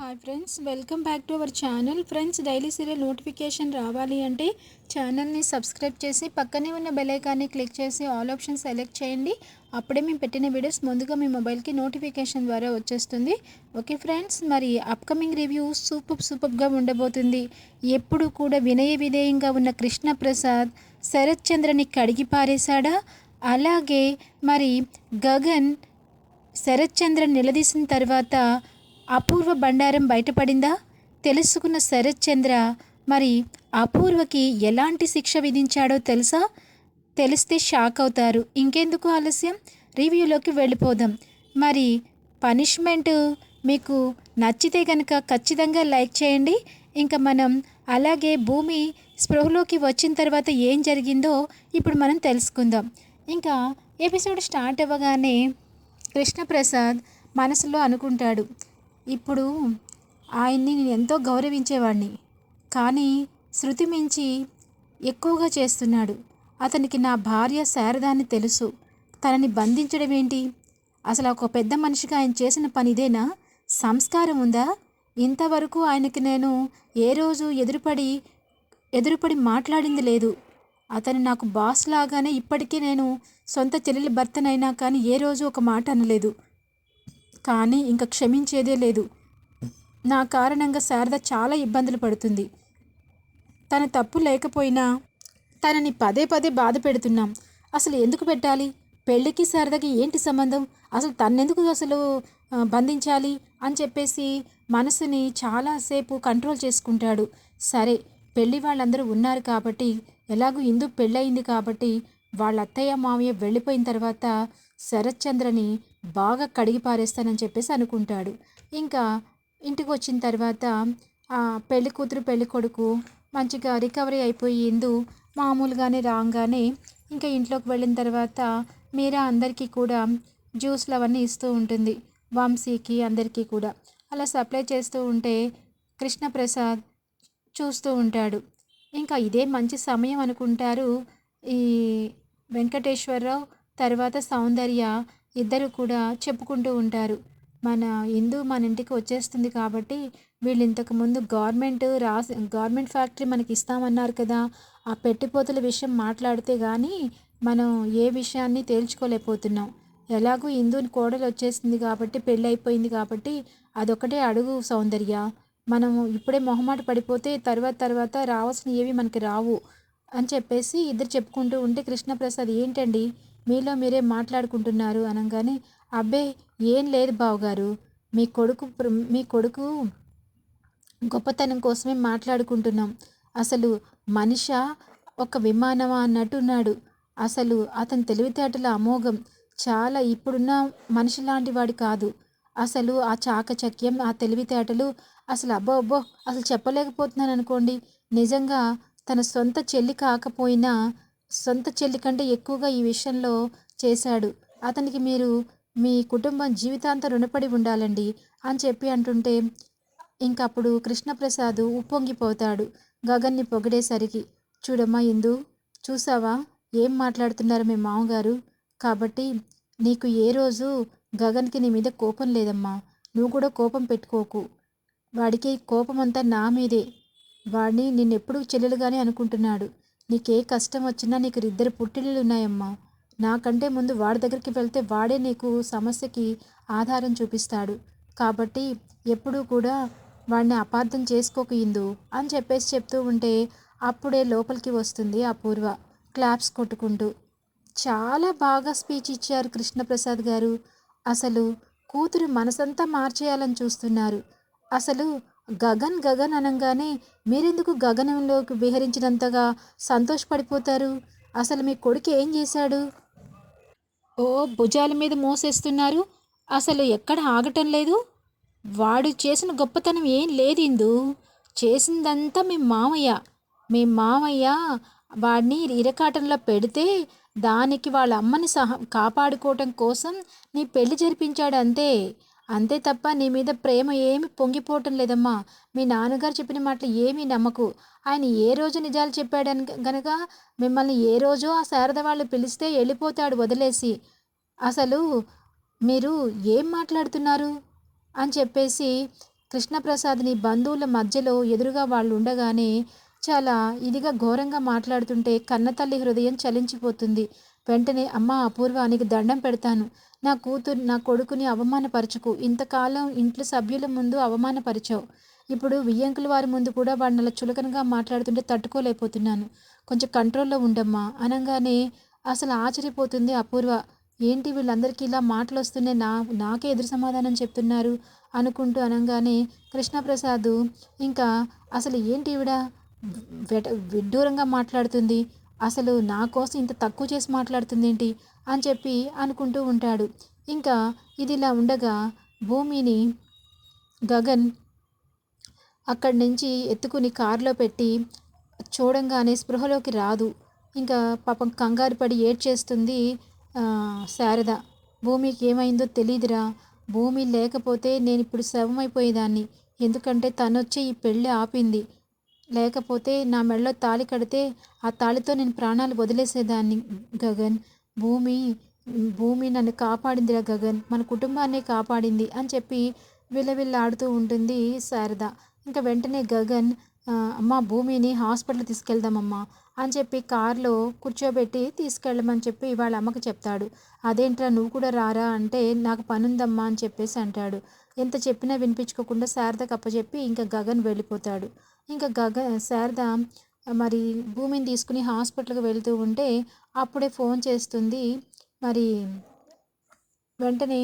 Hi friends welcome back to our channel friends daily serial notification రావాలి అంటే ఛానల్ని subscribe చేసి పక్కనే ఉన్న బెలైకాన్ని క్లిక్ చేసి ఆల్ ఆప్షన్ సెలెక్ట్ చేయండి. అప్పుడే మేము పెట్టిన వీడియోస్ ముందుగా మీ మొబైల్కి నోటిఫికేషన్ ద్వారా వచ్చేస్తుంది. ఓకే ఫ్రెండ్స్ మరి అప్కమింగ్ రివ్యూ సూపర్ సూపర్గా ఉండబోతుంది. ఎప్పుడు కూడా వినయ విధేయంగా ఉన్న కృష్ణ ప్రసాద్ శరత్ చంద్రని కడిగి పారేశాడా? అలాగే మరి గగన్ శరత్ చంద్ర నిలదీసిన తర్వాత అపూర్వ బండారం బయటపడిందా? తెలుసుకున్న శరత్ చంద్ర మరి అపూర్వకి ఎలాంటి శిక్ష విధించాడో తెలుసా? తెలిస్తే షాక్ అవుతారు. ఇంకెందుకు ఆలస్యం? రివ్యూలోకి వెళ్ళిపోదాం. మరి పనిష్మెంట్ మీకు నచ్చితే కనుక ఖచ్చితంగా లైక్ చేయండి. ఇంకా మనం అలాగే భూమి స్పృహలోకి వచ్చిన తర్వాత ఏం జరిగిందో ఇప్పుడు మనం తెలుసుకుందాం. ఇంకా ఎపిసోడ్ స్టార్ట్ అవ్వగానే కృష్ణప్రసాద్ మనసులో అనుకుంటాడు. ఇప్పుడు ఆయన్ని నేను ఎంతో గౌరవించేవాడిని కానీ శృతి మించి ఎక్కువగా చేస్తున్నాడు. అతనికి నా భార్య శారదాన్ని తెలుసు. తనని బంధించడం ఏంటి? అసలు ఒక పెద్ద మనిషిగా ఆయన చేసిన పని ఇదేనా సంస్కారం ఉందా? ఇంతవరకు ఆయనకి నేను ఏ రోజు ఎదురుపడి ఎదురుపడి మాట్లాడింది లేదు. అతను నాకు బాస్ లాగానే ఇప్పటికీ నేను సొంత చెల్లెలి భర్తనైనా కానీ ఏ రోజు ఒక మాట అనలేదు. కానీ ఇంకా క్షమించేదే లేదు. నా కారణంగా శారద చాలా ఇబ్బందులు పడుతుంది. తన తప్పు లేకపోయినా తనని పదే పదే బాధ పెడుతున్నాం. అసలు ఎందుకు పెట్టాలి? పెళ్ళికి శారదకి ఏంటి సంబంధం? అసలు తన్నెందుకు అసలు బంధించాలి? అని చెప్పేసి మనసుని చాలాసేపు కంట్రోల్ చేసుకుంటాడు. సరే పెళ్ళి వాళ్ళందరూ ఉన్నారు కాబట్టి ఎలాగూ ఇందు పెళ్ళయింది కాబట్టి వాళ్ళ అత్తయ్య మామయ్య వెళ్ళిపోయిన తర్వాత శరత్చంద్రని బాగా కడిగి పారేస్తానని చెప్పేసి అనుకుంటాడు. ఇంకా ఇంటికి వచ్చిన తర్వాత పెళ్ళి కూతురు పెళ్ళి కొడుకు మంచిగా రికవరీ అయిపోయి ఇందు మామూలుగానే రాగానే ఇంకా ఇంట్లోకి వెళ్ళిన తర్వాత మీరా అందరికీ కూడా జ్యూస్లు అవన్నీ ఇస్తూ ఉంటుంది. వంశీకి అందరికీ కూడా. అలా సప్లై చేస్తూ ఉంటే కృష్ణప్రసాద్ చూస్తూ ఉంటాడు. ఇంకా ఇదే మంచి సమయం అనుకుంటారు ఈ వెంకటేశ్వరరావు తర్వాత సౌందర్య ఇద్దరు కూడా చెప్పుకుంటూ ఉంటారు. మన ఇందు మన ఇంటికి వచ్చేస్తుంది కాబట్టి వీళ్ళు ఇంతకుముందు గవర్నమెంట్ రాసి గవర్నమెంట్ ఫ్యాక్టరీ మనకి ఇస్తామన్నారు కదా ఆ పెట్టిపోతుల విషయం మాట్లాడితే కానీ మనం ఏ విషయాన్ని తేల్చుకోలేకపోతున్నాం. ఎలాగో ఇందుని కోడలు వచ్చేసింది కాబట్టి పెళ్ళి అయిపోయింది కాబట్టి అదొకటే అడుగు సౌందర్య. మనం ఇప్పుడే మొహమాట పడిపోతే తర్వాత తర్వాత రావాల్సిన ఏవి మనకి రావు అని చెప్పేసి ఇద్దరు చెప్పుకుంటూ ఉంటే కృష్ణప్రసాద్ ఏంటండి? మీలో మీరే మాట్లాడుకుంటున్నారు అనగానే అబ్బే ఏం లేదు బావగారు. మీ కొడుకు ప్ర- మీ కొడుకు గొప్పతనం కోసమే మాట్లాడుకుంటున్నాం. అసలు మనిష ఒక విమానమా? అన్నట్టున్నాడు. అసలు అతని తెలివితేటల అమోఘం చాలా ఇప్పుడున్న మనిషి లాంటి వాడు కాదు. అసలు ఆ చాకచక్యం ఆ తెలివితేటలు అసలు అబ్బో అబ్బో అసలు చెప్పలేకపోతున్నాను అనుకోండి నిజంగా తన సొంత చెల్లి కాకపోయినా సొంత చెల్లి కంటే ఎక్కువగా ఈ విషయంలో చేశాడు. అతనికి మీరు మీ కుటుంబం జీవితాంతం రుణపడి ఉండాలండి అని చెప్పి అంటుంటే ఇంకప్పుడు కృష్ణప్రసాద్ ఉప్పొంగిపోతాడు గగన్ని పొగిడేసరికి. చూడమ్మా ఇందు చూసావా? ఏం మాట్లాడుతున్నారు మీ మామగారు? కాబట్టి నీకు ఏ రోజు గగన్కి నీ మీద కోపం లేదమ్మా. నువ్వు కూడా కోపం పెట్టుకోకు. వాడికి కోపం అంతా నా మీదే. వాడిని నిన్నెప్పుడు చెల్లెలుగానే అనుకుంటున్నాడు. నీకే కష్టం వచ్చినా నీకు ఇద్దరు పుట్టిళ్ళు ఉన్నాయమ్మా. నాకంటే ముందు వాడి దగ్గరికి వెళ్తే వాడే నీకు సమస్యకి ఆధారం చూపిస్తాడు. కాబట్టి ఎప్పుడూ కూడా వాడిని అపార్థం చేసుకోకు ఇందు అని చెప్పేసి చెప్తూ ఉంటే అప్పుడే లోపలికి వస్తుంది అపూర్వ క్లాప్స్ కొట్టుకుంటూ. చాలా బాగా స్పీచ్ ఇచ్చారు కృష్ణప్రసాద్ గారు. అసలు కూతురు మనసంతా మార్చేయాలని చూస్తున్నారు. అసలు గగన్ గగన్ అనగానే మీరెందుకు గగనంలోకి విహరించినంతగా సంతోషపడిపోతారు? అసలు మీ కొడుకు ఏం చేశాడు? ఓ భుజాల మీద మోసేస్తున్నారు. అసలు ఎక్కడ ఆగటం లేదు? వాడు చేసిన గొప్పతనం ఏం లేదు ఇందు. చేసిందంతా మీ మామయ్య. మీ మామయ్య వాడిని ఇరకాటంలో పెడితే దానికి వాళ్ళ అమ్మని సహ కాపాడుకోవటం కోసం నీ పెళ్ళి జరిపించాడు అంతే అంతే తప్ప నీ మీద ప్రేమ ఏమి పొంగిపోవటం లేదమ్మా. మీ నాన్నగారు చెప్పిన మాటలు ఏమీ నమ్మకు. ఆయన ఏ రోజు నిజాలు చెప్పాడని గనక మిమ్మల్ని ఏ రోజో ఆ శారద వాళ్ళు పిలిస్తే వెళ్ళిపోతాడు వదిలేసి. అసలు మీరు ఏం మాట్లాడుతున్నారు? అని చెప్పేసి కృష్ణప్రసాద్ని బంధువుల మధ్యలో ఎదురుగా వాళ్ళు ఉండగానే చాలా ఇదిగా ఘోరంగా మాట్లాడుతుంటే కన్నతల్లి హృదయం చలించిపోతుంది. వెంటనే అమ్మ అపూర్వ నీకు దండం పెడతాను. నా కూతురు నా కొడుకుని అవమానపరచుకు. ఇంతకాలం ఇంట్లో సభ్యుల ముందు అవమానపరిచావు. ఇప్పుడు వియ్యంకుల వారి ముందు కూడా వాడిని అలా చులకనగా మాట్లాడుతుంటే తట్టుకోలేకపోతున్నాను. కొంచెం కంట్రోల్లో ఉండమ్మా. అనగానే అసలు ఆశ్చర్యపోతుంది అపూర్వ. ఏంటి వీళ్ళందరికీ ఇలా మాటలు వస్తున్నాయి నా నాకే ఎదురు సమాధానం చెప్తున్నారు అనుకుంటూ అనగానే కృష్ణప్రసాద్ ఇంకా అసలు ఏంటి ఈవిడ? విడ్డూరంగా మాట్లాడుతుంది. అసలు నా కోసం ఇంత తక్కువ చేసి మాట్లాడుతుందేంటి అని చెప్పి అనుకుంటూ ఉంటాడు. ఇంకా ఇది ఇలా ఉండగా భూమిని గగన్ అక్కడి నుంచి ఎత్తుకుని కారులో పెట్టి చూడంగానే స్పృహలోకి రాదు. ఇంకా పాపం కంగారు పడి ఏడ్చేస్తుంది శారద. భూమికి ఏమైందో తెలియదురా భూమి లేకపోతే నేను ఇప్పుడు శవమైపోయేదాన్ని. ఎందుకంటే తనొచ్చే ఈ పెళ్ళి ఆపింది. లేకపోతే నా మెడలో తాళి కడితే ఆ తాళితో నేను ప్రాణాలు వదిలేసేదాన్ని గగన్. భూమి భూమి నన్ను కాపాడిందిరా గగన్. మన కుటుంబాన్నే కాపాడింది అని చెప్పి విలవిల్లాడుతూ ఉంటుంది శారద. ఇంకా వెంటనే గగన్ అమ్మ భూమిని హాస్పిటల్ తీసుకెళ్దామమ్మా అని చెప్పి కారులో కూర్చోబెట్టి తీసుకెళ్ళమని చెప్పి వాళ్ళ అమ్మకి చెప్తాడు. అదేంట్రా నువ్వు కూడా రారా అంటే నాకు పనుందమ్మా అని చెప్పేసి అంటాడు. ఎంత చెప్పినా వినిపించుకోకుండా శారద కప్పచెప్పి ఇంకా గగన్ వెళ్ళిపోతాడు. ఇంకా గగ శారద మరి భూమిని తీసుకుని హాస్పిటల్కి వెళ్తూ ఉంటే అప్పుడే ఫోన్ చేస్తుంది. మరి వెంటనే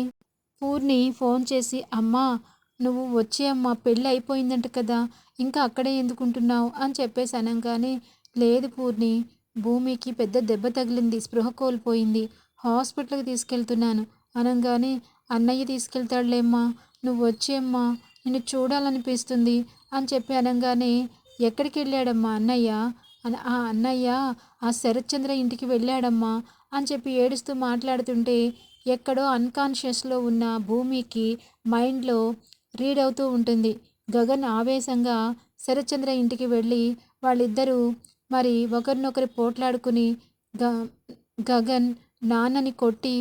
పూర్ణి ఫోన్ చేసి అమ్మ నువ్వు వచ్చే అమ్మా పెళ్ళి అయిపోయిందంట కదా ఇంకా అక్కడే ఎందుకుంటున్నావు? అని చెప్పేసి అనగానే లేదు పూర్ణి భూమికి పెద్ద దెబ్బ తగిలింది స్పృహ కోల్పోయింది హాస్పిటల్కి తీసుకెళ్తున్నాను. అనగానే అన్నయ్య తీసుకెళ్తాడులేమ్మా నువ్వు వచ్చేమ్మా నిన్ను చూడాలనిపిస్తుంది. అని చెప్పి అనగానే ఎక్కడికి వెళ్ళాడమ్మా అన్నయ్య? ఆ అన్నయ్య ఆ శరత్చంద్ర ఇంటికి వెళ్ళాడమ్మా. అని చెప్పి ఏడుస్తూ మాట్లాడుతుంటే ఎక్కడో అన్కాన్షియస్లో ఉన్న భూమికి మైండ్లో రీడ్ అవుతూ ఉంటుంది. గగన్ ఆవేశంగా శరత్చంద్ర ఇంటికి వెళ్ళి వాళ్ళిద్దరూ మరి ఒకరినొకరు పోట్లాడుకుని గ గగన్ నాన్నని కొట్టి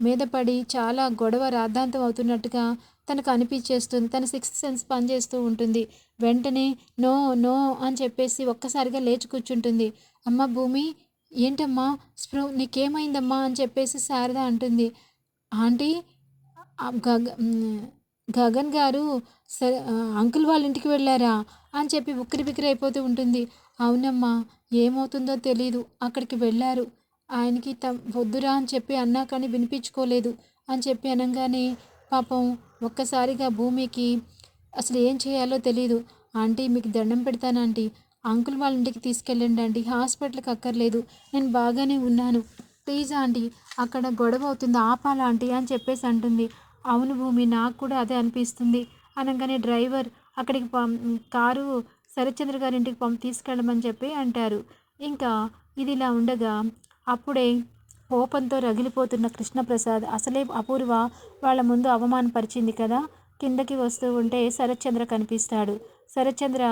మీద పడి చాలా గొడవ రాద్ధాంతం అవుతున్నట్టుగా తనకు అనిపించేస్తుంది తన సిక్స్త్ సెన్స్ పనిచేస్తూ ఉంటుంది. వెంటనే నో నో అని చెప్పేసి ఒక్కసారిగా లేచి కూర్చుంటుంది. అమ్మ భూమి ఏంటమ్మా? స్ప్రూ నీకేమైందమ్మా? అని చెప్పేసి శారద అంటుంది. ఆంటీ గగ గగన్ గారు సరే అంకుల్ వాళ్ళ ఇంటికి వెళ్ళారా? అని చెప్పి ఉక్కిరి బిక్కిరి అయిపోతూ ఉంటుంది. అవునమ్మా ఏమవుతుందో తెలీదు అక్కడికి వెళ్ళారు. ఆయనకి త వద్దురా అని చెప్పి అన్నా కానీ వినిపించుకోలేదు. అని చెప్పి అనగానే పాపం ఒక్కసారిగా భూమికి అసలు ఏం చేయాలో తెలియదు ఆంటీ మీకు దండం పెడతాను ఆంటీ. అంకుల్ వాళ్ళ ఇంటికి తీసుకెళ్ళండి ఆంటీ. హాస్పిటల్కి అక్కర్లేదు. నేను బాగానే ఉన్నాను. ప్లీజ్ ఆంటీ అక్కడ గొడవ అవుతుంది. ఆపాలా ఆంటీ? అని చెప్పేసి అంటుంది. అవును భూమి నాకు కూడా అదే అనిపిస్తుంది. అనగానే డ్రైవర్ అక్కడికి పం కారు శరత్చంద్ర గారి ఇంటికి పంపి తీసుకెళ్ళమని చెప్పి అంటారు. ఇంకా ఇది ఇలా ఉండగా అప్పుడే కోపంతో రగిలిపోతున్న కృష్ణప్రసాద్ అసలే అపూర్వ వాళ్ళ ముందు అవమానపరిచింది కదా? కిందకి వస్తూ ఉంటే శరత్చంద్ర కనిపిస్తాడు. శరత్చంద్ర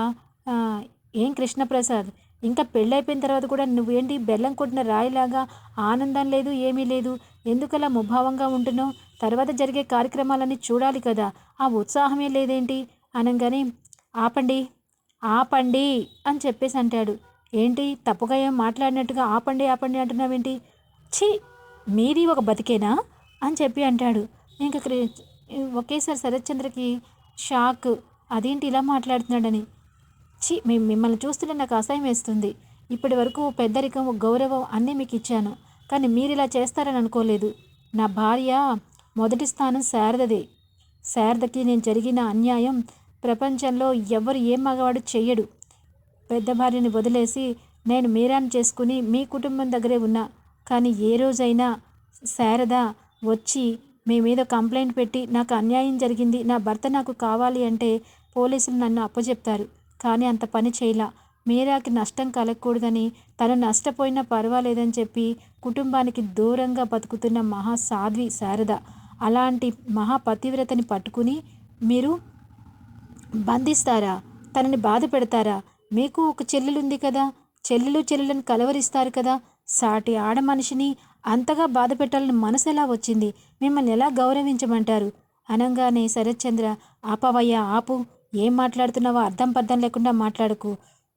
ఏం కృష్ణప్రసాద్? ఇంకా పెళ్ళైపోయిన తర్వాత కూడా నువ్వేంటి బెల్లం కొట్టిన రాయిలాగా ఆనందం లేదు ఏమీ లేదు. ఎందుకలా ముభావంగా ఉంటున్నావు? తర్వాత జరిగే కార్యక్రమాలన్నీ చూడాలి కదా. ఆ ఉత్సాహమే లేదేంటి? అనగానే ఆపండి ఆపండి అని చెప్పేసి అంటాడు. ఏంటి? తప్పుగా ఏం మాట్లాడినట్టుగా ఆపండి ఆపండి అంటున్నావేంటి? ఛీ మీది ఒక బతికేనా? అని చెప్పి అంటాడు. ఇంకా ఒకేసారి శరత్చంద్రకి షాక్ అదేంటి ఇలా మాట్లాడుతున్నాడని? ఛీ మీ మిమ్మల్ని చూస్తుంటే నాకు అసహ్యం వేస్తుంది. ఇప్పటి వరకు పెద్దరికం గౌరవం అన్నీ మీకు ఇచ్చాను. కానీ మీరు ఇలా చేస్తారని అనుకోలేదు. నా భార్య మొదటి స్థానం శారదదే. శారదకి నేను జరిగిన అన్యాయం ప్రపంచంలో ఎవరు ఏ మగవాడు చెయ్యడు. పెద్ద భార్యని వదిలేసి నేను మీరాన్ని చేసుకుని మీ కుటుంబం దగ్గరే ఉన్నా. కానీ ఏ రోజైనా శారద వచ్చి మీ మీద కంప్లైంట్ పెట్టి నాకు అన్యాయం జరిగింది నా భర్త నాకు కావాలి అంటే పోలీసులు నన్ను అప్పచెప్తారు కానీ అంత పని చేయలా. మీరాకి నష్టం కలగకూడదని తను నష్టపోయినా పర్వాలేదని చెప్పి కుటుంబానికి దూరంగా బతుకుతున్న మహా సాధ్వి శారద అలాంటి మహా పతివ్రతని పట్టుకుని మీరు బంధిస్తారా? తనని బాధ పెడతారా? మీకు ఒక చెల్లెలుంది కదా చెల్లెలు చెల్లెలను కలవరిస్తారు కదా. సాటి ఆడ మనిషిని అంతగా బాధ పెట్టాలని మనసు ఎలా వచ్చింది? మిమ్మల్ని ఎలా గౌరవించమంటారు? అనగానే శరత్చంద్ర ఆపవయ్యా ఆపు. ఏం మాట్లాడుతున్నావో అర్థం పర్థం లేకుండా మాట్లాడకు.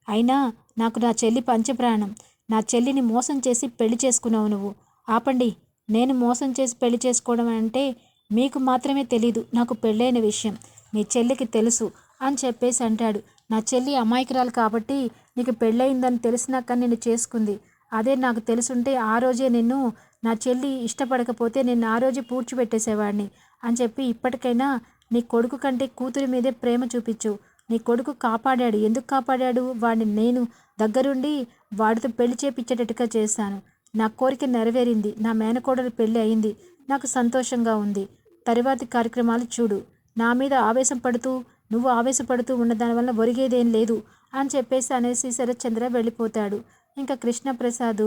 అయినా నాకు నా చెల్లి పంచప్రాణం. నా చెల్లిని మోసం చేసి పెళ్ళి చేసుకున్నావు నువ్వు. ఆపండి. నేను మోసం చేసి పెళ్ళి చేసుకోవడం అంటే మీకు మాత్రమే తెలీదు. నాకు పెళ్ళైన విషయం. మీ చెల్లికి తెలుసు అని చెప్పేసి అంటాడు. నా చెల్లి అమాయకురాలు కాబట్టి నీకు పెళ్ళయిందని తెలిసినాక నేను చేసుకుంది. అదే నాకు తెలుసుంటే ఆ రోజే నిన్ను నా చెల్లి ఇష్టపడకపోతే నేను ఆ రోజే పూడ్చిపెట్టేసేవాడిని అని చెప్పి ఇప్పటికైనా నీ కొడుకు కంటే కూతురి మీదే ప్రేమ చూపించు. నీ కొడుకు కాపాడాడు. ఎందుకు కాపాడాడు? వాడిని నేను దగ్గరుండి వాడితో పెళ్ళి చేపించేటట్టుగా చేశాను. నా కోరిక నెరవేరింది. నా మేనకోడలు పెళ్ళి అయింది. నాకు సంతోషంగా ఉంది. తరువాతి కార్యక్రమాలు చూడు. నా మీద ఆవేశం పడుతూ నువ్వు ఆవేశపడుతూ ఉన్న దానివల్ల ఒరిగేదేం లేదు అని చెప్పేసి అనేసి శరత్చంద్ర వెళ్ళిపోతాడు. ఇంకా కృష్ణప్రసాద్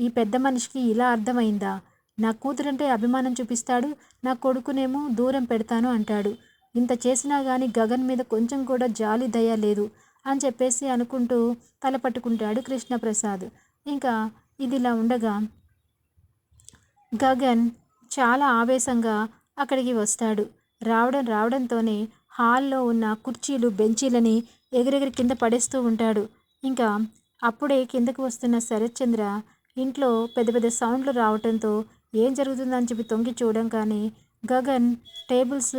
ఈ పెద్ద మనిషికి ఇలా అర్థమైందా? నా కూతురంటే అభిమానం చూపిస్తాడు నా కొడుకునేమో దూరం పెడతాను అంటాడు. ఇంత చేసినా కానీ గగన్ మీద కొంచెం కూడా జాలి దయ లేదు అని చెప్పేసి అనుకుంటూ తల పట్టుకుంటాడు కృష్ణప్రసాద్. ఇంకా ఇదిలా ఉండగా గగన్ చాలా ఆవేశంగా అక్కడికి వస్తాడు. రావడం రావడంతోనే హాల్లో ఉన్న కుర్చీలు బెంచీలని ఎగిరెగిరి కింద పడేస్తూ ఉంటాడు. ఇంకా అప్పుడే కిందకు వస్తున్న శరత్చంద్ర ఇంట్లో పెద్ద పెద్ద సౌండ్లు రావడంతో ఏం జరుగుతుందని చెప్పి తొంగి చూడడం కానీ గగన్ టేబుల్స్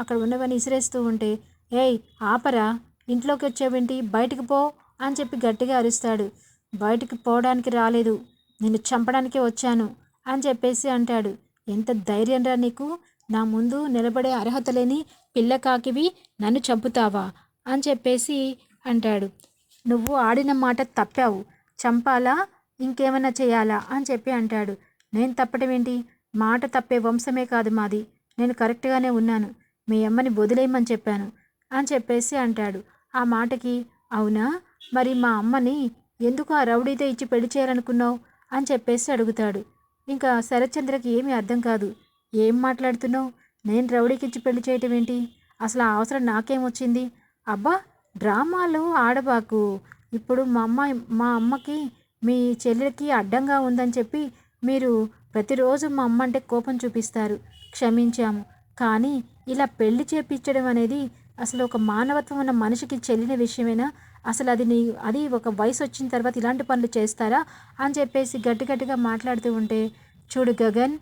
అక్కడ ఉన్నవన్నీ ఇసిరేస్తూ ఉంటే ఏయ్ ఆపరా ఇంట్లోకి వచ్చావేంటి? బయటికి పో అని చెప్పి గట్టిగా అరుస్తాడు. బయటికి పోవడానికి రాలేదు నిన్ను చంపడానికే వచ్చాను అని చెప్పేసి అంటాడు. ఎంత ధైర్యం రా నీకు నా ముందు నిలబడే అర్హత లేని పిల్ల కాకివి నన్ను చంపుతావా? అని చెప్పేసి అంటాడు. నువ్వు ఆడిన మాట తప్పావు చంపాలా? ఇంకేమైనా చేయాలా? అని చెప్పి అంటాడు. నేను తప్పటమేంటి? మాట తప్పే వంశమే కాదు మాది. నేను కరెక్ట్గానే ఉన్నాను. మీ అమ్మని వదిలేయమని చెప్పాను అని చెప్పేసి అంటాడు. ఆ మాటకి అవునా? మరి మా అమ్మని ఎందుకు ఆ రౌడీతో ఇచ్చి పెళ్ళి చేయాలనుకున్నావు? అని చెప్పేసి అడుగుతాడు. ఇంకా శరత్చంద్రకి ఏమీ అర్థం కాదు. ఏం మాట్లాడుతున్నావు? నేను రౌడీకి ఇచ్చి పెళ్ళి చేయటం ఏంటి అసలు ఆ అవసరం నాకేమొచ్చింది అబ్బా! డ్రామాలు ఆడబాకు. ఇప్పుడు మా అమ్మ మా అమ్మకి మీ చెల్లెలకి అడ్డంగా ఉందని చెప్పి మీరు ప్రతిరోజు మా అమ్మ అంటే కోపం చూపిస్తారు. క్షమించాము. కానీ ఇలా పెళ్ళి చేపించడం అనేది అసలు ఒక మానవత్వం ఉన్న మనిషికి చెల్లిన విషయమేనా? అసలు అది నీ అది ఒక వయసు వచ్చిన తర్వాత ఇలాంటి పనులు చేస్తారా? అని చెప్పేసి గట్టి గట్టిగా మాట్లాడుతూ ఉంటే చూడు గగన్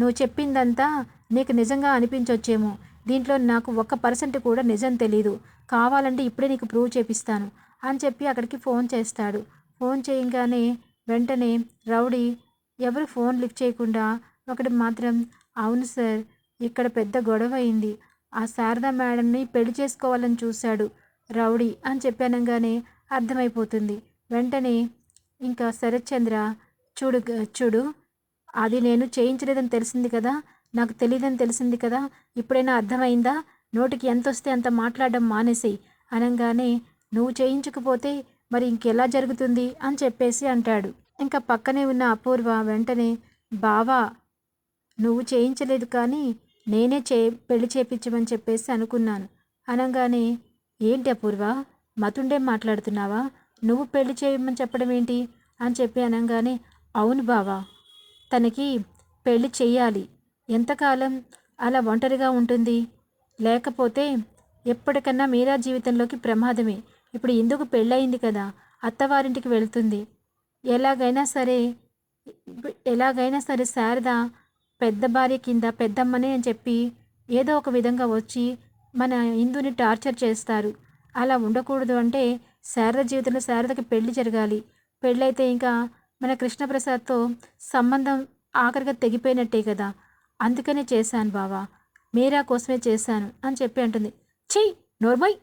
నువ్వు చెప్పిందంతా నీకు నిజంగా అనిపించొచ్చేమో. దీంట్లో నాకు ఒక్క పర్సెంట్ కూడా నిజం తెలీదు. కావాలంటే ఇప్పుడే నీకు ప్రూవ్ చేపిస్తాను. అని చెప్పి అక్కడికి ఫోన్ చేస్తాడు. ఫోన్ చేయగానే వెంటనే రౌడీ ఎవరు ఫోన్ లిఫ్ట్ చేయకుండా ఒకటి మాత్రం అవును సార్ ఇక్కడ పెద్ద గొడవ అయింది. ఆ శారదా మేడంని పెళ్ళి చేసుకోవాలని చూశాడు. రౌడీ అని చెప్పానంగానే అర్థమైపోతుంది. వెంటనే ఇంకా శరత్చంద్ర చూడు చూడు అది నేను చేయించలేదని తెలిసింది కదా నాకు తెలియదని తెలిసింది కదా ఇప్పుడైనా అర్థమైందా? నోటికి ఎంత వస్తే అంత మాట్లాడడం మానేసి అనగానే నువ్వు చేయించకపోతే మరి ఇంకెలా జరుగుతుంది? అని చెప్పేసి అంటాడు. ఇంకా పక్కనే ఉన్న అపూర్వ వెంటనే బావా నువ్వు చేయించలేదు కానీ నేనే చే పెళ్ళి చేపించమని చెప్పేసి అనుకున్నాను. అనగానే ఏంటి అపూర్వ మతుండే మాట్లాడుతున్నావా? నువ్వు పెళ్ళి చేయమని చెప్పడం ఏంటి? అని చెప్పి అనగానే అవును బావా తనకి పెళ్ళి చెయ్యాలి. ఎంతకాలం అలా ఒంటరిగా ఉంటుంది? లేకపోతే ఎప్పటికన్నా మీరా జీవితంలోకి ప్రమాదమే. ఇప్పుడు ఎందుకు పెళ్ళయింది కదా అత్తవారింటికి వెళ్తుంది. ఎలాగైనా సరే ఎలాగైనా సరే శారద పెద్ద భార్య కింద పెద్దమ్మనే అని చెప్పి ఏదో ఒక విధంగా వచ్చి మన హిందుని టార్చర్ చేస్తారు. అలా ఉండకూడదు అంటే శారద జీవితంలో శారదకి పెళ్ళి జరగాలి. పెళ్ళైతే ఇంకా మన కృష్ణప్రసాద్తో సంబంధం ఆఖరిగా తెగిపోయినట్టే కదా. అందుకనే చేశాను బావా. మీరా కోసమే చేశాను అని చెప్పి అంటుంది. చెయ్యి నోర్మై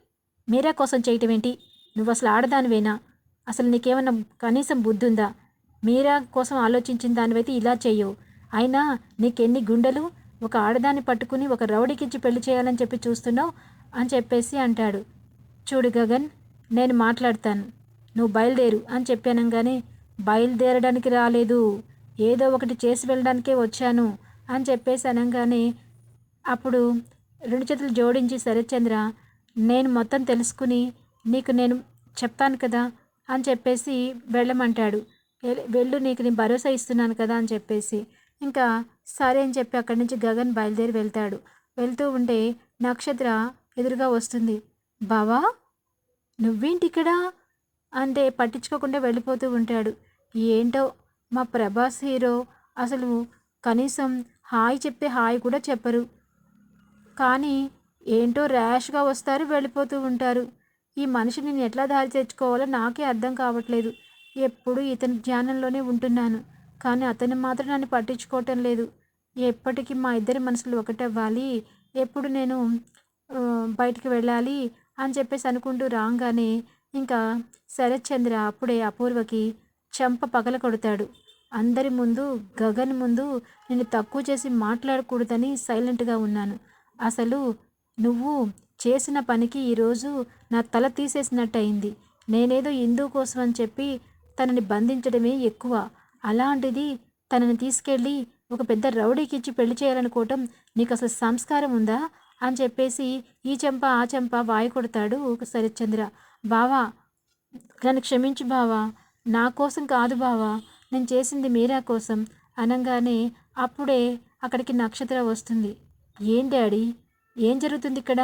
మీరా కోసం చేయటం ఏంటి నువ్వు అసలు ఆడదానివేనా? అసలు నీకేమన్నా కనీసం బుద్ధి ఉందా మీరా కోసం ఆలోచించిన దానివైతే ఇలా చేయవు అయినా నీకెన్ని గుండెలు? ఒక ఆడదాన్ని పట్టుకుని ఒక రౌడీకిచ్చి పెళ్ళి చేయాలని చెప్పి చూస్తున్నావు అని చెప్పేసి అంటాడు. చూడు గగన్ నేను మాట్లాడతాను. నువ్వు బయలుదేరు అని చెప్పానంగానే బయలుదేరడానికి రాలేదు. ఏదో ఒకటి చేసి వెళ్ళడానికే వచ్చాను అని చెప్పేసి అనగానే అప్పుడు రెండు చేతులు జోడించి శరత్చంద్ర నేను మొత్తం తెలుసుకుని నీకు నేను చెప్తాను కదా అని చెప్పేసి వెళ్ళమంటాడు. వెళ్ళు నీకు నేను భరోసా ఇస్తున్నాను కదా అని చెప్పేసి. ఇంకా సరే అని చెప్పి అక్కడి నుంచి గగన్ బయలుదేరి వెళ్తాడు. వెళ్తూ ఉంటే నక్షత్ర ఎదురుగా వస్తుంది. బావా నువ్వేంటి ఇక్కడ? అంటే పట్టించుకోకుండా వెళ్ళిపోతూ ఉంటాడు. ఏంటో మా ప్రభాస్ హీరో అసలు కనీసం హాయ్ చెప్తే హాయ్ కూడా చెప్పరు. కానీ ఏంటో ర్యాష్గా వస్తారు వెళ్ళిపోతూ ఉంటారు. ఈ మనిషి నేను ఎట్లా దారి తెచ్చుకోవాలో నాకే అర్థం కావట్లేదు. ఎప్పుడు ఇతని ధ్యానంలోనే ఉంటున్నాను. కానీ అతను మాత్రం నన్ను పట్టించుకోవటం లేదు. ఎప్పటికీ మా ఇద్దరి మనసులు ఒకటవ్వాలి. ఎప్పుడు నేను బయటికి వెళ్ళాలి అని చెప్పేసి అనుకుంటూ రాగానే ఇంకా శరత్ చంద్ర అప్పుడే అపూర్వకి చెంప పగల కొడతాడు. అందరి ముందు గగన్ ముందు నేను తక్కువ చేసి మాట్లాడకూడదని సైలెంట్గా ఉన్నాను. అసలు నువ్వు చేసిన పనికి ఈరోజు నా తల తీసేసినట్టు అయింది నేనేదో హిందూ కోసం అని చెప్పి తనని బంధించడమే ఎక్కువ. అలాంటిది తనని తీసుకెళ్ళి ఒక పెద్ద రౌడీకి ఇచ్చి పెళ్ళి చేయాలనుకోవటం నీకు అసలు సంస్కారం ఉందా? అని చెప్పేసి ఈ చెంప ఆ చెంప వాయి కొడతాడు ఒకసారి చంద్ర బావా నన్ను క్షమించు బావా. నా కోసం కాదు బావా. నేను చేసింది మీరా కోసం. అనగానే అప్పుడే అక్కడికి నక్షత్ర వస్తుంది. ఏం డాడీ? ఏం జరుగుతుంది ఇక్కడ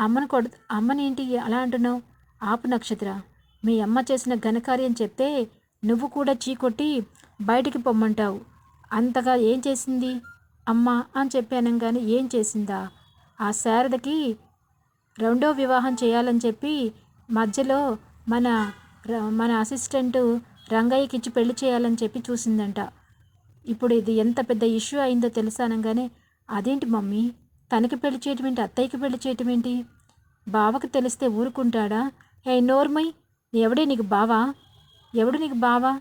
అమ్మను కొడు అమ్మనేంటి అలా అంటున్నావు? ఆపు నక్షత్ర. మీ అమ్మ చేసిన ఘనకార్యం చెప్తే నువ్వు కూడా చీకొట్టి బయటికి పొమ్మంటావు. అంతగా ఏం చేసింది? అమ్మ అని చెప్పి అనగానే ఏం చేసిందా? ఆ శారదకి రెండో వివాహం చేయాలని చెప్పి మధ్యలో మన ర- మన అసిస్టెంటు రంగయ్యకి ఇచ్చి పెళ్ళి చేయాలని చెప్పి చూసిందంట. ఇప్పుడు ఇది ఎంత పెద్ద ఇష్యూ అయిందో తెలుసానంగానే అదేంటి మమ్మీ? తనకి పెళ్ళి చేయటం ఏంటి? అత్తయ్యకి పెళ్ళి చేయటం ఏంటి? బావకు తెలిస్తే ఊరుకుంటాడా? ఏ నోర్మయ్ ఎవడే నీకు బావా? ఎవడు నీకు బావా?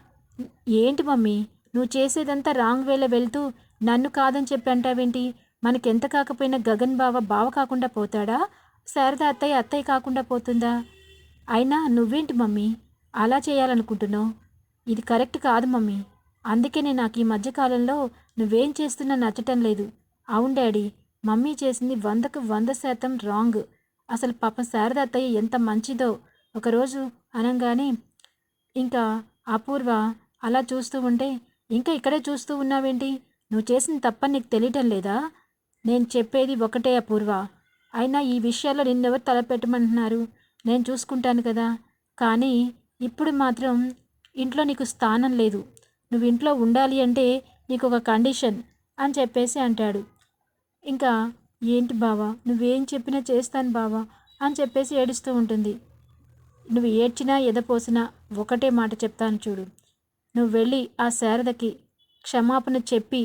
ఏంటి మమ్మీ నువ్వు చేసేదంతా రాంగ్ వేలో వెళ్తూ నన్ను కాదని చెప్పి అంటావేంటి? మనకెంత కాకపోయినా గగన్ బావ బావ కాకుండా పోతాడా? శారద అత్తయ్య అత్తయ్య కాకుండా పోతుందా? అయినా నువ్వేంటి మమ్మీ అలా చేయాలనుకుంటున్నావు? ఇది కరెక్ట్ కాదు మమ్మీ. అందుకనే నాకు ఈ మధ్యకాలంలో నువ్వేం చేస్తున్నా నచ్చటం లేదు. అవును డాడీ మమ్మీ చేసింది వందకు వంద శాతం రాంగ్. అసలు పాప శారద అత్తయ్య ఎంత మంచిదో. ఒకరోజు అనగానే ఇంకా అపూర్వ అలా చూస్తూ ఉంటే ఇంకా ఇక్కడే చూస్తూ ఉన్నావేంటి? నువ్వు చేసిన తప్ప నీకు తెలియటం లేదా? నేను చెప్పేది ఒకటే అపూర్వ. అయినా ఈ విషయాల్లో నిన్నెవరు తలపెట్టమంటున్నారు నేను చూసుకుంటాను కదా. కానీ ఇప్పుడు మాత్రం ఇంట్లో నీకు స్థానం లేదు. నువ్వు ఇంట్లో ఉండాలి అంటే నీకు ఒక కండిషన్ అని చెప్పేసి అంటాడు. ఇంకా ఏంటి బావా? నువ్వేం చెప్పినా చేస్తాను బావా అని చెప్పేసి ఏడుస్తూ ఉంటుంది. నువ్వు ఏడ్చినా ఎదపోసినా ఒకటే మాట చెప్తాను చూడు. నువ్వు వెళ్ళి ఆ శారదకి క్షమాపణ చెప్పి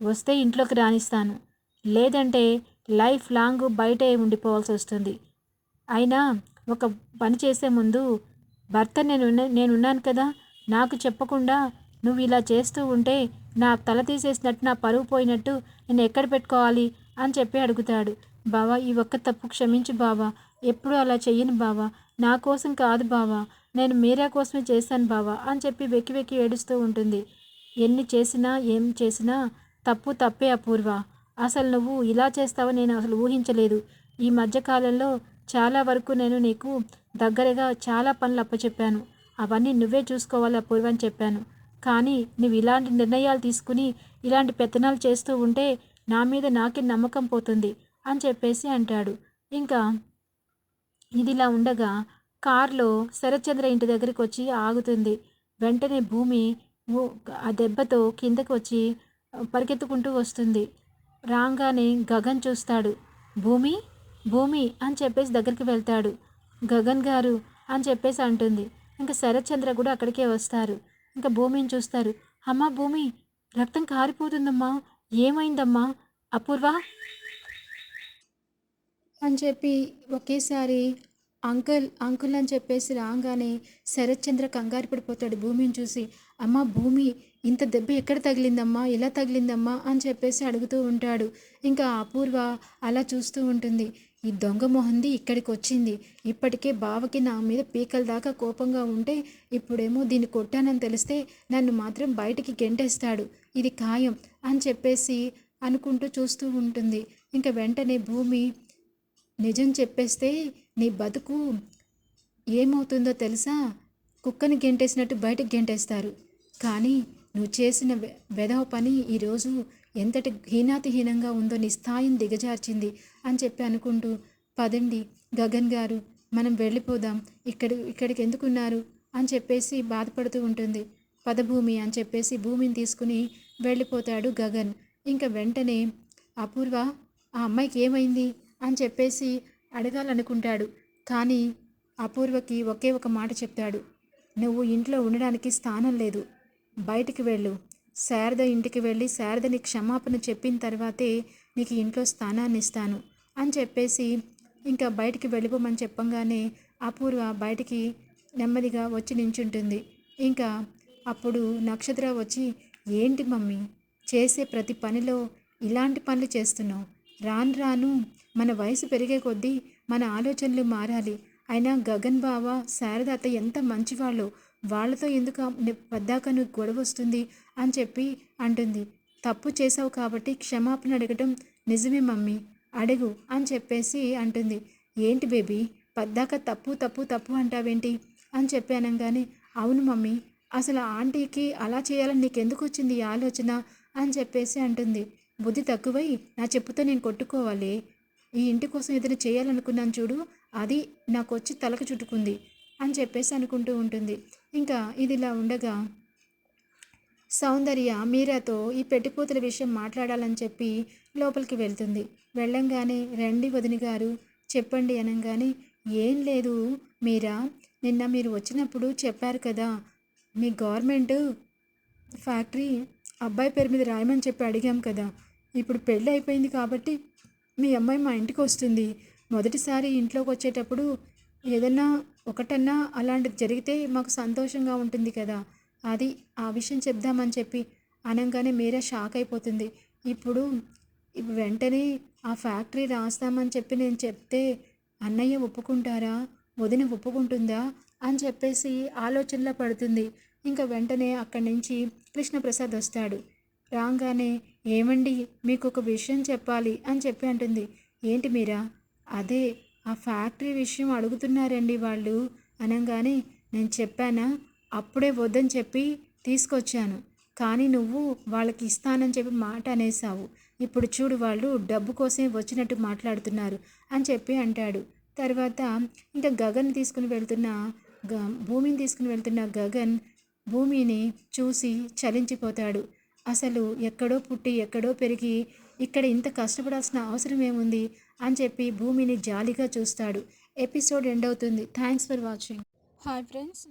వస్తే ఇంట్లోకి రాణిస్తాను లేదంటే లైఫ్ లాంగ్ బయటే ఉండిపోవాల్సి వస్తుంది. అయినా ఒక పని చేసే ముందు భర్త నేను నేనున్నాను కదా నాకు చెప్పకుండా నువ్వు ఇలా చేస్తూ ఉంటే నా తల తీసేసినట్టు నా పరువు పోయినట్టు నేను ఎక్కడ పెట్టుకోవాలి? అని చెప్పి అడుగుతాడు. బావా ఈ ఒక్క తప్పు క్షమించు బావా. ఎప్పుడు అలా చెయ్యను బావా. నా కోసం కాదు బావా. నేను మీరా కోసమే చేశాను బావా అని చెప్పి వెక్కి వెక్కి ఏడుస్తూ ఉంటుంది. ఎన్ని చేసినా ఏం చేసినా తప్పు తప్పే అపూర్వ. అసలు నువ్వు ఇలా చేస్తావో నేను అసలు ఊహించలేదు. ఈ మధ్యకాలంలో చాలా వరకు నేను నీకు దగ్గరగా చాలా పనులు అప్పచెప్పాను. అవన్నీ నువ్వే చూసుకోవాలి అపూర్వ అని చెప్పాను. కానీ నువ్వు ఇలాంటి నిర్ణయాలు తీసుకుని ఇలాంటి పెత్తనాలు చేస్తూ ఉంటే నా మీద నాకే నమ్మకం పోతుంది అని చెప్పేసి అంటాడు. ఇంకా ఇదిలా ఉండగా కారులో శరత్చంద్ర ఇంటి దగ్గరికి వచ్చి ఆగుతుంది. వెంటనే భూమి ఆ దెబ్బతో కిందకు వచ్చి పరిగెత్తుకుంటూ వస్తుంది. రాగానే గగన్ చూస్తాడు. భూమి భూమి అని చెప్పేసి దగ్గరికి వెళ్తాడు. గగన్ గారు అని చెప్పేసి అంటుంది. ఇంకా శరత్చంద్ర కూడా అక్కడికే వస్తారు. ఇంకా భూమిని చూస్తారు. అమ్మా భూమి రక్తం కారిపోతుందమ్మా. ఏమైందమ్మా? అపూర్వ? అని చెప్పి ఒకేసారి అంకుల్ అంకుల్ అని చెప్పేసి రాగానే శరత్చంద్ర కంగారు పడిపోతాడు భూమిని చూసి. అమ్మ భూమి ఇంత దెబ్బ ఎక్కడ తగిలిందమ్మా? ఇలా తగిలిందమ్మా? అని చెప్పేసి అడుగుతూ ఉంటాడు. ఇంకా అపూర్వ అలా చూస్తూ ఉంటుంది. ఈ దొంగ మొహంది ఇక్కడికి వచ్చింది ఇప్పటికే బావకి నా మీద పీకల దాకా కోపంగా ఉంటే ఇప్పుడేమో దీన్ని కొట్టానని తెలిస్తే నన్ను మాత్రం బయటికి గెంటేస్తాడు. ఇది ఖాయం అని చెప్పేసి అనుకుంటూ చూస్తూ ఉంటుంది. ఇంకా వెంటనే భూమి నిజం చెప్పేస్తే నీ బతుకు ఏమవుతుందో తెలుసా? కుక్కని గెంటేసినట్టు బయటకు గెంటేస్తారు. కానీ నువ్వు చేసిన వెధవ పని ఈరోజు ఎంతటి హీనాతిహీనంగా ఉందో నీ స్థాయిని దిగజార్చింది. అని చెప్పి అనుకుంటూ పదండి గగన్ గారు మనం వెళ్ళిపోదాం. ఇక్కడ ఇక్కడికి ఎందుకున్నారు? అని చెప్పేసి బాధపడుతూ ఉంటుంది. పదభూమి అని చెప్పేసి భూమిని తీసుకుని వెళ్ళిపోతాడు గగన్. ఇంకా వెంటనే అపూర్వ ఆ అమ్మాయికి ఏమైంది? అని చెప్పేసి అడగాలనుకుంటాడు. కానీ అపూర్వకి ఒకే ఒక మాట చెప్తాడు. నువ్వు ఇంట్లో ఉండడానికి స్థానం లేదు. బయటికి వెళ్ళు. శారద ఇంటికి వెళ్ళి శారదని క్షమాపణ చెప్పిన తర్వాతే నీకు ఇంట్లో స్థానాన్ని ఇస్తాను. అని చెప్పేసి ఇంకా బయటికి వెళ్ళిపోమని చెప్పంగానే అపూర్వ బయటికి నెమ్మదిగా వచ్చి నించుంటుంది. ఇంకా అప్పుడు నక్షత్ర వచ్చి ఏంటి మమ్మీ చేసే ప్రతి పనిలో ఇలాంటి పనులు చేస్తున్నావు. రాను రాను మన వయసు పెరిగే కొద్దీ మన ఆలోచనలు మారాలి. అయినా గగన్ బావ శారదాత ఎంత మంచివాళ్ళు. వాళ్ళతో ఎందుకు వద్దాక నువ్వు గొడవ వస్తుంది అని చెప్పి అంటుంది. తప్పు చేసావు కాబట్టి క్షమాపణ అడగటం నిజమే మమ్మీ. అడుగు అని చెప్పేసి అంటుంది. ఏంటి బేబీ? పద్దాక తప్పు తప్పు తప్పు అంటావేంటి? అని చెప్పాను కానీ అవును మమ్మీ అసలు ఆంటీకి అలా చేయాలని నీకు ఎందుకు వచ్చింది ఈ ఆలోచన? అని చెప్పేసి అంటుంది. బుద్ధి తక్కువై నా చెప్పుతో నేను కొట్టుకోవాలి. ఈ ఇంటి కోసం ఏదైనా చేయాలనుకున్నాను చూడు అది నాకు వచ్చి తలకు చుట్టుకుంది అని చెప్పేసి అనుకుంటూ ఉంటుంది. ఇంకా ఇది ఇలా ఉండగా సౌందర్య మీరాతో ఈ పెట్టిపోతుల విషయం మాట్లాడాలని చెప్పి లోపలికి వెళ్తుంది. వెళ్ళంగానే రండి వదిన గారు చెప్పండి అనగానే ఏం లేదు మీరా నిన్న మీరు వచ్చినప్పుడు చెప్పారు కదా మీ గవర్నమెంట్ ఫ్యాక్టరీ అబ్బాయి పేరు మీద రాయమని చెప్పి అడిగాం కదా ఇప్పుడు పెళ్ళి అయిపోయింది కాబట్టి మీ అమ్మాయి మా ఇంటికి వస్తుంది. మొదటిసారి ఇంట్లోకి వచ్చేటప్పుడు ఏదన్నా ఒకటన్నా అలాంటిది జరిగితే మాకు సంతోషంగా ఉంటుంది కదా అది ఆ విషయం చెప్దామని చెప్పి అనగానే మీరే షాక్ అయిపోతుంది. ఇప్పుడు వెంటనే ఆ ఫ్యాక్టరీ రాస్తామని చెప్పి నేను చెప్తే అన్నయ్య ఒప్పుకుంటారా? వదిన ఒప్పుకుంటుందా? అని చెప్పేసి ఆలోచనలో పడుతుంది. ఇంకా వెంటనే అక్కడి నుంచి కృష్ణప్రసాద్ వస్తాడు. రాగానే ఏమండి మీకు ఒక విషయం చెప్పాలి అని చెప్పి అంటుంది. ఏంటి మీరా? అదే ఆ ఫ్యాక్టరీ విషయం అడుగుతున్నారండి వాళ్ళు. అనగానే నేను చెప్పానా? అప్పుడే వద్దని చెప్పి తీసుకొచ్చాను. కానీ నువ్వు వాళ్ళకి ఇస్తానని చెప్పి మాట అనేసావు ఇప్పుడు చూడు వాళ్ళు డబ్బు కోసమే వచ్చినట్టు మాట్లాడుతున్నారు అని చెప్పి అంటాడు. తర్వాత ఇంకా గగన్ తీసుకుని వెళ్తున్న గ భూమిని తీసుకుని వెళ్తున్న గగన్ భూమిని చూసి చలించిపోతాడు. అసలు ఎక్కడో పుట్టి ఎక్కడో పెరిగి ఇక్కడ ఇంత కష్టపడాల్సిన అవసరం ఏముంది అని చెప్పి భూమిని జాలిగా చూస్తాడు. ఎపిసోడ్ ఎండ్ అవుతుంది. Thanks for watching. Hi friends